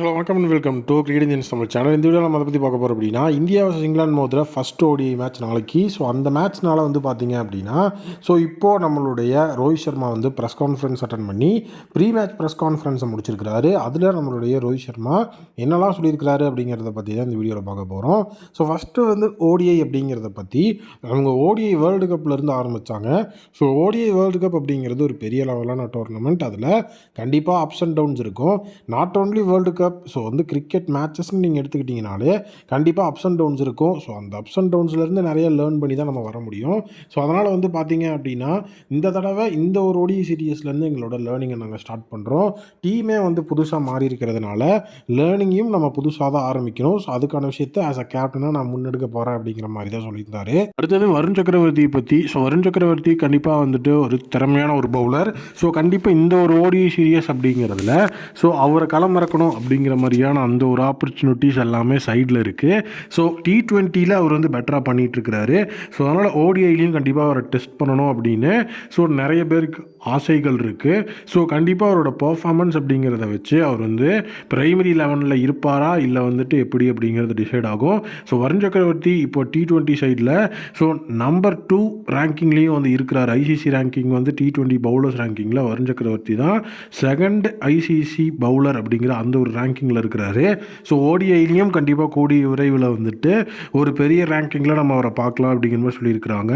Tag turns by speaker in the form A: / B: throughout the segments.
A: Hello வணக்கம் and welcome to cricket Indians Tamil channel இந்த video நம்ம அதை பற்றி பார்க்க போகிறோம் அப்படின்னா இந்தியா வர்ஸ் இங்கிலாந்து மோதிர ஃபஸ்ட் ஓடி மேட்ச் நாளைக்கு. ஸோ அந்த மேட்ச்னால வந்து பார்த்தீங்க அப்படின்னா ஸோ இப்போது நம்மளுடைய ரோஹித் சர்மா வந்து ப்ரெஸ் கான்ஃபரன்ஸ் அட்டன் பண்ணி ப்ரீ மேட்ச் ப்ரெஸ் கான்ஃபரன்ஸை முடிச்சிருக்கிறாரு. அதில் நம்மளுடைய ரோஹித் சர்மா என்னெல்லாம் சொல்லியிருக்கிறாரு அப்படிங்கிறத பற்றி தான் இந்த வீடியோவில் பார்க்க போகிறோம் ஸோ ஃபஸ்ட்டு வந்து ஓடிஐ அப்படிங்கிறத பற்றி அவங்க ஓடிஐ வேர்ல்டு கப்லேருந்து ஆரம்பித்தாங்க ஸோ ஓடிஐ வேர்ல்டு கப் அப்படிங்கிறது ஒரு பெரிய லெவலான டோர்னமெண்ட் அதில் கண்டிப்பாக அப்ஸ் அண்ட் டவுன்ஸ் இருக்கும். Not only world cup so வந்து கிரிக்கெட் மேட்சஸ்ன்னு நீங்கள் எடுத்துக்கிட்டிங்கனாலே கண்டிப்பாக அப்ஸ் அண்ட் டவுன்ஸ் இருக்கும். ஸோ அந்த அப்ஸ் அண்ட் டவுன்ஸ்லேருந்து நிறைய லேர்ன் பண்ணி தான் நம்ம வர முடியும். ஸோ அதனால் வந்து பார்த்தீங்க அப்படின்னா இந்த தடவை இந்த ஒரு ஓடி சீரியஸ்லேருந்து எங்களோட லேர்னிங்கை நாங்கள் ஸ்டார்ட் பண்ணுறோம் டீமே வந்து புதுசாக மாறி இருக்கிறதுனால லேர்னிங்கையும் நம்ம புதுசாக தான் ஆரம்பிக்கணும். ஸோ அதுக்கான விஷயத்தை ஆஸ் அ கேப்டனாக நான் முன்னெடுக்க போகிறேன் அப்படிங்கிற மாதிரி தான் சொல்லியிருந்தாரு. அடுத்தது வருண் சக்கரவர்த்தியை பற்றி ஸோ வருண் சக்கரவர்த்தி கண்டிப்பாக வந்துட்டு ஒரு திறமையான ஒரு பவுலர் ஸோ கண்டிப்பாக இந்த ஒரு ஓடி சீரியஸ் அப்படிங்கிறதுல ஸோ அவரை களமிறக்கணும் அப்படிங்கிற அப்படிங்கிற மாதிரியான அந்த ஒரு ஆப்பர்ச்சுனிட்டிஸ் எல்லாமே சைடில் இருக்குது ஸோ டி ட்வெண்ட்டியில் அவர் வந்து பெட்டராக பண்ணிகிட்ருக்கிறாரு ஸோ அதனால் ஓடிஐலையும் கண்டிப்பாக அவரை டெஸ்ட் பண்ணணும் அப்படின்னு ஸோ நிறைய பேருக்கு ஆசைகள் இருக்குது ஸோ கண்டிப்பாக அவரோட பர்ஃபார்மன்ஸ் அப்படிங்கிறத வச்சு அவர் வந்து பிரைமரி லெவனில் இருப்பாரா இல்லை வந்துட்டு எப்படி அப்படிங்கிறது டிசைட் ஆகும். ஸோ வருண் சக்கரவர்த்தி இப்போ டி ட்வெண்ட்டி சைடில் ஸோ நம்பர் டூ ரேங்கிங்லேயும் வந்து இருக்கிறார். ஐசிசி ரேங்கிங் வந்து டி ட்வெண்ட்டி பவுலர்ஸ் ரேங்கிங்கில் வருண் சக்கரவர்த்தி தான். செகண்ட் ஐசிசி பவுலர் அப்படிங்கிற அந்த ஒரு ரேங்கிங்கில் இருக்கிறாரு. ஸோ ஓடிஐலையும் கண்டிப்பாக கூடிய விரைவில் வந்துட்டு ஒரு பெரிய ரேங்கிங்கில் நம்ம அவரை பார்க்கலாம் அப்படிங்கிற மாதிரி சொல்லியிருக்கிறாங்க.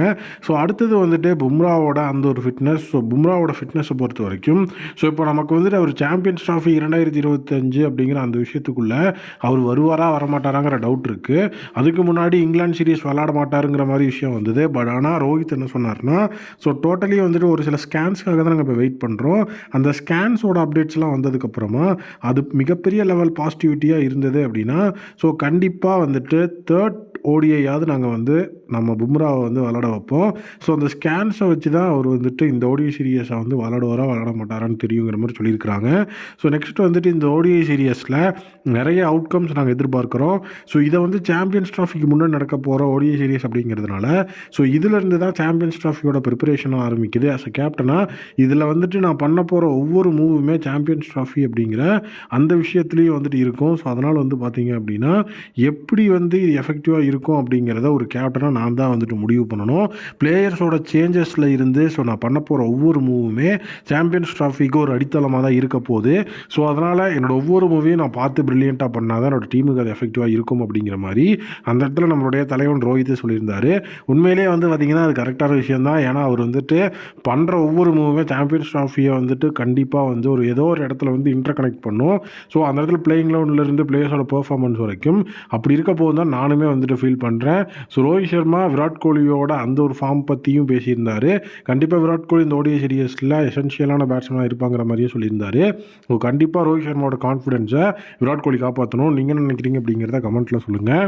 A: ஸோ அடுத்தது வந்துட்டு பும்ராவோட அந்த ஒரு ஃபிட்னஸ் ஸோ பும்ராவோட ஃபிட்னஸை பொறுத்த வரைக்கும் ஸோ இப்போ நமக்கு வந்துட்டு அவர் சாம்பியன்ஸ் ட்ராஃபி இரண்டாயிரத்தி இருபத்தஞ்சு அப்படிங்கிற அந்த விஷயத்துக்குள்ளே அவர் வருவாரா வரமாட்டாராங்கிற டவுட் இருக்குது அதுக்கு முன்னாடி இங்கிலாந்து சீரிஸ் விளாட மாட்டாருங்கிற மாதிரி விஷயம் வந்தது. பட் ஆனால் ரோஹித் என்ன சொன்னார்னா ஸோ டோட்டலி வந்துட்டு ஒரு சில ஸ்கேன்ஸ்க்காக தான் நாங்கள் இப்போ வெயிட் பண்ணுறோம் அந்த ஸ்கேன்ஸோட அப்டேட்ஸ்லாம் வந்ததுக்கப்புறமா அது மிகப்பெரிய லெவல் பாசிட்டிவிட்டியாக இருந்தது அப்படின்னா ஸோ கண்டிப்பாக வந்துட்டு தேர்ட் ஓடிஐயாவது நாங்கள் வந்து நம்ம பும்ராவை வந்து விளாட வைப்போம். ஸோ அந்த ஸ்கேன்ஸை வச்சு தான் அவர் வந்துட்டு இந்த ஓடிஐ சீரியஸை வந்து விளாடுவாரா விளாட மாட்டாரான்னு தெரியுங்கிற மாதிரி சொல்லியிருக்கிறாங்க. ஸோ நெக்ஸ்ட் வந்துட்டு இந்த ஓடிஐ சீரியஸில் நிறைய அவுட்கம்ஸ் நாங்கள் எதிர்பார்க்குறோம். ஸோ இதை வந்து சாம்பியன்ஸ் ட்ராஃபிக்கு முன்னாடி நடக்க போகிற ஓடிஐ சீரியஸ் அப்படிங்கிறதுனால ஸோ இதிலிருந்து தான் சாம்பியன்ஸ் ட்ராஃபியோட ப்ரிப்பரேஷனாக ஆரம்பிக்குது. ஆஸ் அ கேப்டனாக இதில் வந்துட்டு நான் பண்ண போகிற ஒவ்வொரு மூவுமே சாம்பியன்ஸ் ட்ராஃபி அப்படிங்கிற அந்த விஷயத்துலேயும் வந்துட்டு இருக்கும். ஸோ அதனால் வந்து பார்த்தீங்க அப்படின்னா எப்படி வந்து இது எஃபெக்டிவாக இருக்கும் அப்படிங்கிறத ஒரு கேப்டனாக நான் தான் வந்துட்டு முடிவு பண்ணணும். பிளேயர்ஸோட சேஞ்சஸில் இருந்து ஸோ நான் பண்ண போகிற ஒவ்வொரு மூவுமே சாம்பியன்ஸ் ட்ராஃபிக்கு ஒரு அடித்தளமாக தான் இருக்க போகுது. ஸோ அதனால் என்னோட ஒவ்வொரு மூவியும் நான் பார்த்து ப்ரில்லியண்ட்டாக பண்ணால் தான் என்னோட டீமுக்கு அது எஃபெக்டிவாக இருக்கும் அப்படிங்கிற மாதிரி அந்த இடத்துல நம்மளுடைய தலைவன் ரோஹித் சொல்லியிருந்தார். உண்மையிலே வந்து பார்த்திங்கன்னா அது கரெக்டான விஷயம் தான். ஏன்னா அவர் வந்துட்டு பண்ணுற ஒவ்வொரு மூவுமே சாம்பியன்ஸ் ட்ராஃபியை வந்துட்டு கண்டிப்பாக வந்து ஒரு ஏதோ ஒரு இடத்துல வந்து இன்டர் கனெக்ட் பண்ணும். ஸோ அந்த இடத்துல பிளேயிங் லெவன்லேருந்து பிளேயர்ஸோட பெர்ஃபார்மன்ஸ் வரைக்கும் அப்படி இருக்க போது தான் நானுமே வந்துட்டு ஃபீல் பண்ணுறேன் ஸோ ரோஹித் சர்மா விராட் கோலியோட அந்த ஒரு ஃபார்ம் பற்றியும் பேசியிருந்தார். கண்டிப்பாக விராட் கோலி இந்த ஓடிஐ சீரியஸில் எசென்ஷியலான பேட்ஸ்மேனாக இருப்பாங்கிற மாதிரியும் சொல்லியிருந்தாரு. ஸோ கண்டிப்பாக ரோஹித் சர்மாவோட கான்ஃபிடென்ஸை விராட் கோலி காப்பாற்றணும் நீங்கள் என்ன நினைக்கிறீங்க அப்படிங்கிறத கமெண்ட்டில் சொல்லுங்கள்